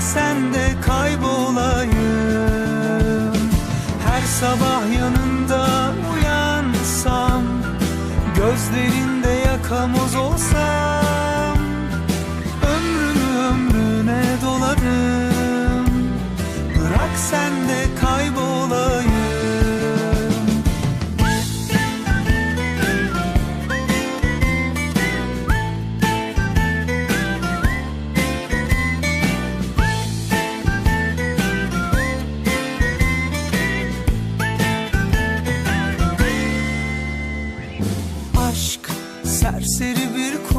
Bırak sen de kaybolayım. Her sabah yanında uyansam Gözlerinde yakamoz olsam Ömrümü ömrüne doladım Bırak sen de kaybol Serseri bir